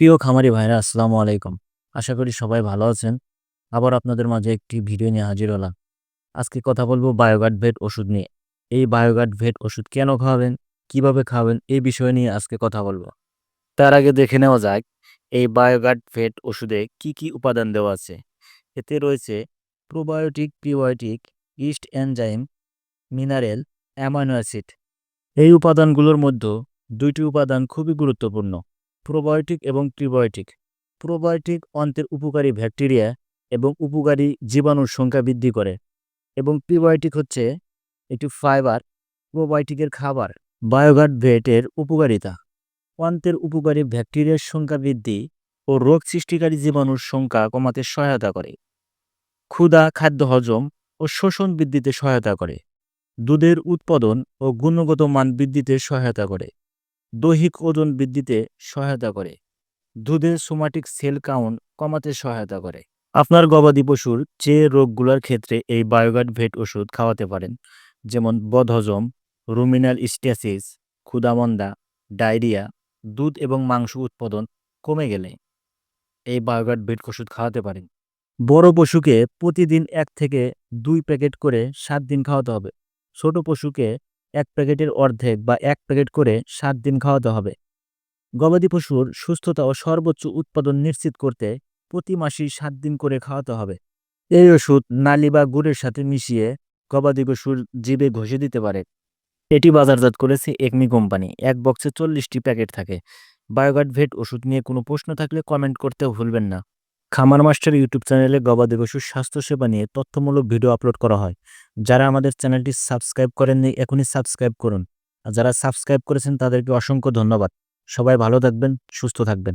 প্রিয় খামারি ভাইরা, আসসালামু আলাইকুম। আশা করি সবাই ভালো আছেন। আবার আপনাদের মাঝে একটি ভিডিও নিয়ে হাজির হলাম। আজকে কথা বলব বায়োগার্ড ভেট ওষুধ নিয়ে। এই বায়োগার্ড ভেট ওষুধ কেন খাওয়াবেন কীভাবে খাওয়াবেন এই বিষয় নিয়ে আজকে কথা বলব। তার আগে দেখে নেওয়া যাক, এই বায়োগার্ড ভেট ওষুধে কি কি উপাদান দেওয়া আছে। এতে রয়েছে probiotic, prebiotic, yeast enzyme, mineral, amino acid. এই উপাদানগুলোর মধ্যে দুইটি উপাদান খুবই গুরুত্বপূর্ণ। প্রোবায়োটিক এবং প্রিবায়োটিক প্রোবায়োটিক অন্তের উপকারী ব্যাকটেরিয়া এবং উপকারী জীবাণুর সংখ্যা বৃদ্ধি করে এবং প্রিবায়োটিক হচ্ছে একটি ফাইবার, প্রোবায়োটিকের খাবার, বায়োগার্ড ভেটের উপকারিতা। অন্তের উপকারী ব্যাকটেরিয়ার সংখ্যা বৃদ্ধি ও রোগ সৃষ্টিকারী জীবাণুর সংখ্যা কমাতে সহায়তা করে। ক্ষুধা, খাদ্য হজম ও শোষণ বৃদ্ধিতে সহায়তা করে। দুধের উৎপাদন ও গুণগত মান বৃদ্ধিতে সহায়তা করে। দৈহিক ওজন বৃদ্ধিতে সহায়তা করে। দুধের সোমাটিক সেল কাউন্ট কমাতে সহায়তা করে। আপনার গবাদি পশুর যে রোগগুলোর ক্ষেত্রে এই বায়োগার্ড ভেট ওষুধ খাওয়াতে পারেন, যেমন বদহজম, রুমিনাল স্ট্যাসিস, ক্ষুদামন্দা, ডায়রিয়া, দুধ এবং মাংস উৎপাদন কমে গেলে এই বায়োগার্ড ভেট ওষুধ খাওয়াতে পারেন। বড় পশুকে প্রতিদিন এক থেকে দুই প্যাকেট করে সাত দিন খাওয়াতে হবে। ছোট পশুকে এক প্যাকেটের অর্ধেক বা এক প্যাকেট করে সাত দিন খাওয়াতে হবে। গবাদি পশুর সুস্থতা ও সর্বোচ্চ উৎপাদন নিশ্চিত করতে প্রতি মাসেই সাত দিন করে খাওয়াতে হবে। এই ওষুধ নালি বা গুড়ের সাথে মিশিয়ে গবাদি পশুর জিবে ঘষে দিতে পারে। এটি বাজারজাত করেছে একমি কোম্পানি। এক বক্সে চল্লিশটি প্যাকেট থাকে। বায়োগার্ড ভেট ওষুধ নিয়ে কোনো প্রশ্ন থাকলে কমেন্ট করতে ভুলবেন না। খামার মাস্টার ইউটিউব চ্যানেলে গবাদি পশুর স্বাস্থ্যসেবা নিয়ে তথ্যমূলক ভিডিও আপলোড করা হয়। যারা আমাদের চ্যানেলটি সাবস্ক্রাইব করেননি, এখনই সাবস্ক্রাইব করুন। আর যারা সাবস্ক্রাইব করেছেন, তাদেরকে অসংখ্য ধন্যবাদ। সবাই ভালো থাকবেন, সুস্থ থাকবেন।